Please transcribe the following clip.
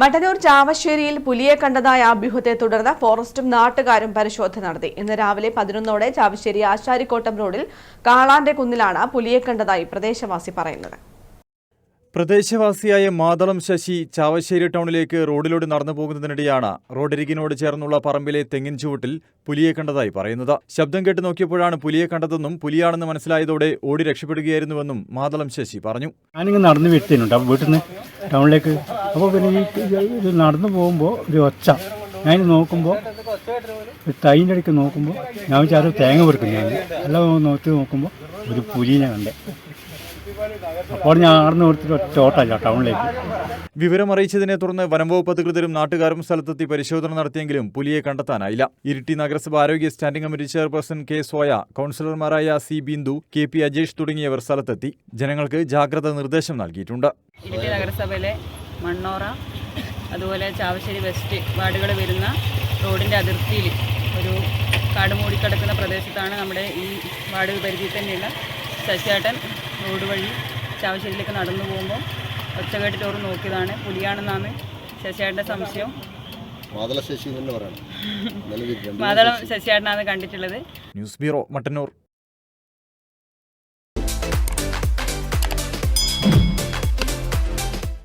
മട്ടന്നൂർ ചാവശ്ശേരിയിൽ പുലിയെ കണ്ടതായ അഭ്യൂഹത്തെ തുടർന്ന് ഫോറസ്റ്റും നാട്ടുകാരും പരിശോധന നടത്തി. ഇന്ന് രാവിലെ പതിനൊന്നോടെ ചാവശ്ശേരി ആശാരിക്കോട്ടം റോഡിൽ കാളാന്റെ കുന്നിലാണ് പുലിയെ കണ്ടതായി പ്രദേശവാസി പറയുന്നത്. പ്രദേശവാസിയായ മാതളം ശശി ചാവശ്ശേരി ടൗണിലേക്ക് റോഡിലൂടെ നടന്നു പോകുന്നതിനിടെയാണ് റോഡരികിനോട് ചേർന്നുള്ള പറമ്പിലെ തെങ്ങിൻ ചുവട്ടിൽ പുലിയെ കണ്ടതായി പറയുന്നത്. ശബ്ദം കേട്ട് നോക്കിയപ്പോഴാണ് പുലിയെ കണ്ടതെന്നും പുലിയാണെന്ന് മനസ്സിലായതോടെ ഓടി രക്ഷപ്പെടുകയായിരുന്നുവെന്നും മാതളം ശശി പറഞ്ഞു. ഞാനിങ്ങനെ നടന്ന് അപ്പോൾ വീട്ടിൽ നിന്ന് ടൗണിലേക്ക് അപ്പോൾ പിന്നെ ഈ ഇത് നടന്നു പോകുമ്പോൾ ഒരു ഒച്ച. ഞാൻ നോക്കുമ്പോൾ ഒരു തൈന്റെ അടുക്ക് നോക്കുമ്പോൾ ഞാൻ വിചാരം തേങ്ങ പെറുക്കും ഞാൻ. എല്ലാം നോക്കി നോക്കുമ്പോൾ ഒരു പുലിനെ കണ്ടേ. അപ്പോൾ ഞാൻ ആർന്ന് കൊടുത്തിട്ട് ഒറ്റ ഓട്ടല്ല ടൗണിലേക്ക്. വിവരം അറിയിച്ചതിനെ തുടർന്ന് വനംവകുപ്പ് അധികൃതരും നാട്ടുകാരും സ്ഥലത്തെത്തി പരിശോധന നടത്തിയെങ്കിലും പുലിയെ കണ്ടെത്താനായില്ല. ഇരിട്ടി നഗരസഭ ആരോഗ്യ standing committee chairperson K Soya കൗൺസിലർമാരായ C Bindu K P Ajesh തുടങ്ങിയവർ സ്ഥലത്തെത്തി. ജനങ്ങൾക്ക് ജാഗ്രത നിർദ്ദേശം നൽകിയിട്ടുണ്ട്. ഇരിട്ടി നഗരസഭയിലെ മണ്ണോറ അതുപോലെ ചാവശ്ശേരി വെസ്റ്റ് വാർഡുകൾ വരുന്ന റോഡിന്റെ അതിർത്തിയിൽ ഒരു കാട് മൂടിക്കിടക്കുന്ന പ്രദേശത്താണ് നമ്മുടെ ഈ വാർഡ് പരിധിയിൽ തന്നെയുള്ള ശശിയേട്ടൻ റോഡ് വഴി ചാവശ്ശേരിയിലേക്ക് നടന്നു പോകുമ്പോൾ ഒച്ചകേട്ട് കേട്ടിട്ട് ഓർ നോക്കിയതാണ്. പുലിയാണെന്നാണ് ശശിയേട്ടന്റെ സംശയം. മാതളം ശശിയേട്ടനാണ് കണ്ടിട്ടുള്ളത്. News bureau Mattannur.